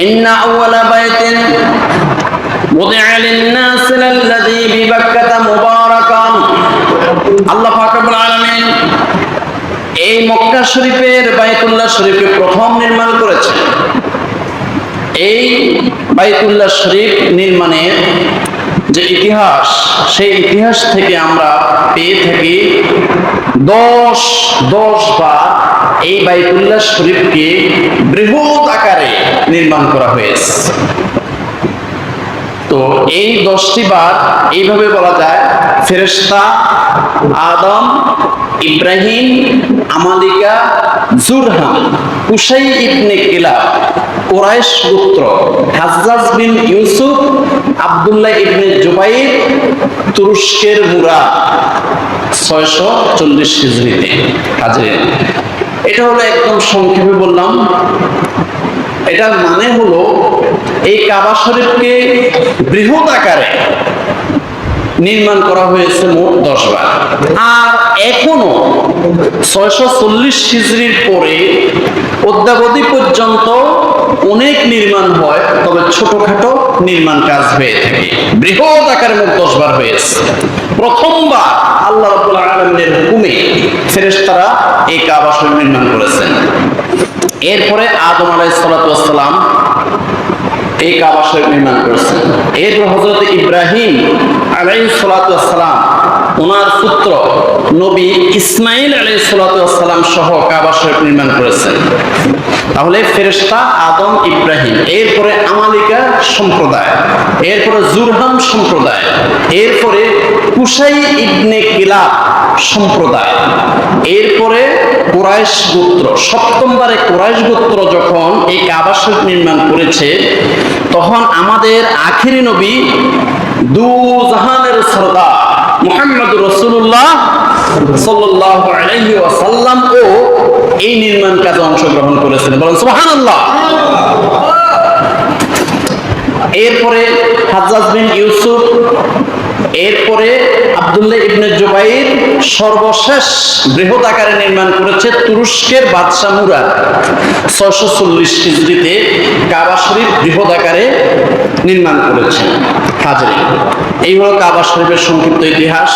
إن أول بيت وضع للناس الذي ببكة مباركا আল্লাহ পাক রব্বুল আলামিন এই মক্কা শরীফের বাইতুল্লাহ শরীফে প্রথম নির্মাণ করেছে এই বাইতুল্লাহ শরীফ নির্মাণের যে ইতিহাস সেই ইতিহাস থেকে আমরা পেয়ে থাকি দশ দশ বার এই বাইতুল্লাহ শরীফকে বৃহৎ আকারে নির্মাণ করা হয়েছে। তো এই দশটি বার এইভাবে বলা যায়, ফেরেশতা Adam, Ibrahim, Amalika, Jurham Qusai ibn Kilab, Quraysh গোত্র হাজ্জাজ বিন ইউসুফ, আব্দুল্লাহ ইবনে জুবাইর, তুরস্কের মুরা ছয়শো চল্লিশ হিজড়িতে হাজির। এটা হলো একদম সংক্ষেপে বললাম। এটার মানে হলো এই কাবা শরীফকে বৃহৎ আকারে নির্মাণ করা হয়েছে মোট দশ বার আর এখনও ছয়শো চল্লিশ হিজড়ির পরে অদ্যাবধি পর্যন্ত অনেক নির্মাণ হয়, তবে ছোটখাটো নির্মাণ কাজ হয়ে থাকে। বৃহৎ আকারে মোট দশ বার হয়েছে। প্রথমবার আল্লাহ রবুল আলমিনের হুকুমে ফেরেশতারা এই কাবা শরীফ নির্মাণ করেছেন। এরপরে আদম আলাই সালাতাম এই কাবা শরীফ নির্মাণ করেছেন। এরপর হজরত ইব্রাহিম আলাই সালাতাম ওনার পুত্র নবী ইসমাইল আলাই সালাতাম সহ কাবা শরীফ নির্মাণ করেছেন। তাহলে ফেরেশতা আদম, ইব্রাহিম, এরপরে আমালিকা সম্প্রদায়, এরপরে জুরহাম সম্প্রদায়, এরপরে কুসাই ইবনে কিলাব সম্প্রদায়। এরপরে কোরাইশ গোত্র, সপ্তমবারে কোরাইশ গোত্র যখন এই কাবা নির্মাণ করেছে, তখন আমাদের আখেরি নবী দু জাহানের সরদার মুহাম্মদ রসুল্লাহ ওয়াসাল্লাম ও এই নির্মাণ কাজে অংশগ্রহণ করেছিলেন। বলেন, সুবহানাল্লাহ। এরপরে হাজ্জাজ বিন ইউসুফ এরপরে আবদুল্লাহ ইবনে জুবাইর সর্বশেষ বৃহৎ আকারে নির্মাণ করেছে তুরস্কের বাদশাহ মুরাদ। ছয়শো চল্লিশ খ্রিস্টিতে কাবা শরীফ বৃহৎ আকারে নির্মাণ করেছে। হাজারে, এই হলো কাবা শরীফের সংক্ষিপ্ত ইতিহাস।